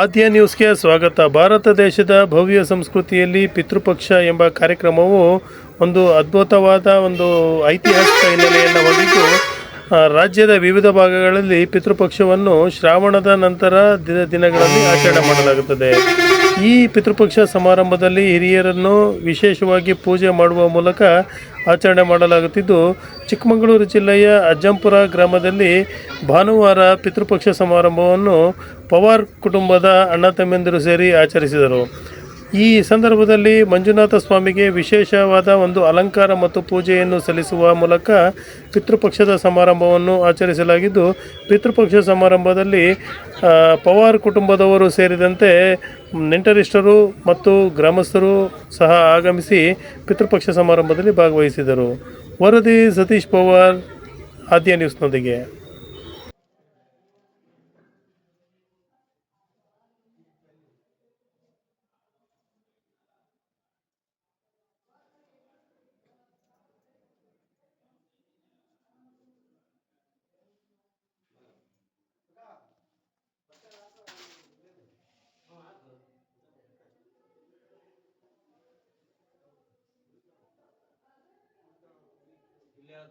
ಆದ್ಯ ನ್ಯೂಸ್ಗೆ ಸ್ವಾಗತ. ಭಾರತ ದೇಶದ ಭವ್ಯ ಸಂಸ್ಕೃತಿಯಲ್ಲಿ ಪಿತೃಪಕ್ಷ ಎಂಬ ಕಾರ್ಯಕ್ರಮವು ಒಂದು ಅದ್ಭುತವಾದ ಒಂದು ಐತಿಹಾಸಿಕ ಹಿನ್ನೆಲೆಯನ್ನು ಹೊಂದಿದ್ದು ರಾಜ್ಯದ ವಿವಿಧ ಭಾಗಗಳಲ್ಲಿ ಪಿತೃಪಕ್ಷವನ್ನು ಶ್ರಾವಣದ ನಂತರ ದಿನ ದಿನಗಳಲ್ಲಿ ಆಚರಣೆ ಮಾಡಲಾಗುತ್ತದೆ. ಈ ಪಿತೃಪಕ್ಷ ಸಮಾರಂಭದಲ್ಲಿ ಹಿರಿಯರನ್ನು ವಿಶೇಷವಾಗಿ ಪೂಜೆ ಮಾಡುವ ಮೂಲಕ ಆಚರಣೆ ಮಾಡಲಾಗುತ್ತಿದ್ದು, ಚಿಕ್ಕಮಗಳೂರು ಜಿಲ್ಲೆಯ ಅಜ್ಜಂಪುರ ಗ್ರಾಮದಲ್ಲಿ ಭಾನುವಾರ ಪಿತೃಪಕ್ಷ ಸಮಾರಂಭವನ್ನು ಪವಾರ್ ಕುಟುಂಬದ ಅಣ್ಣ ತಮ್ಮಂದಿರು ಸೇರಿ ಆಚರಿಸಿದರು. ಈ ಸಂದರ್ಭದಲ್ಲಿ ಮಂಜುನಾಥ ಸ್ವಾಮಿಗೆ ವಿಶೇಷವಾದ ಒಂದು ಅಲಂಕಾರ ಮತ್ತು ಪೂಜೆಯನ್ನು ಸಲ್ಲಿಸುವ ಮೂಲಕ ಪಿತೃಪಕ್ಷದ ಸಮಾರಂಭವನ್ನು ಆಚರಿಸಲಾಗಿದ್ದು, ಪಿತೃಪಕ್ಷ ಸಮಾರಂಭದಲ್ಲಿ ಪವಾರ್ ಕುಟುಂಬದವರು ಸೇರಿದಂತೆ ನೆಂಟರಿಷ್ಟರು ಮತ್ತು ಗ್ರಾಮಸ್ಥರು ಸಹ ಆಗಮಿಸಿ ಪಿತೃಪಕ್ಷ ಸಮಾರಂಭದಲ್ಲಿ ಭಾಗವಹಿಸಿದರು. ವರದಿ ಸತೀಶ್ ಪವಾರ್, ಆದ್ಯ ನ್ಯೂಸ್ನೊಂದಿಗೆ له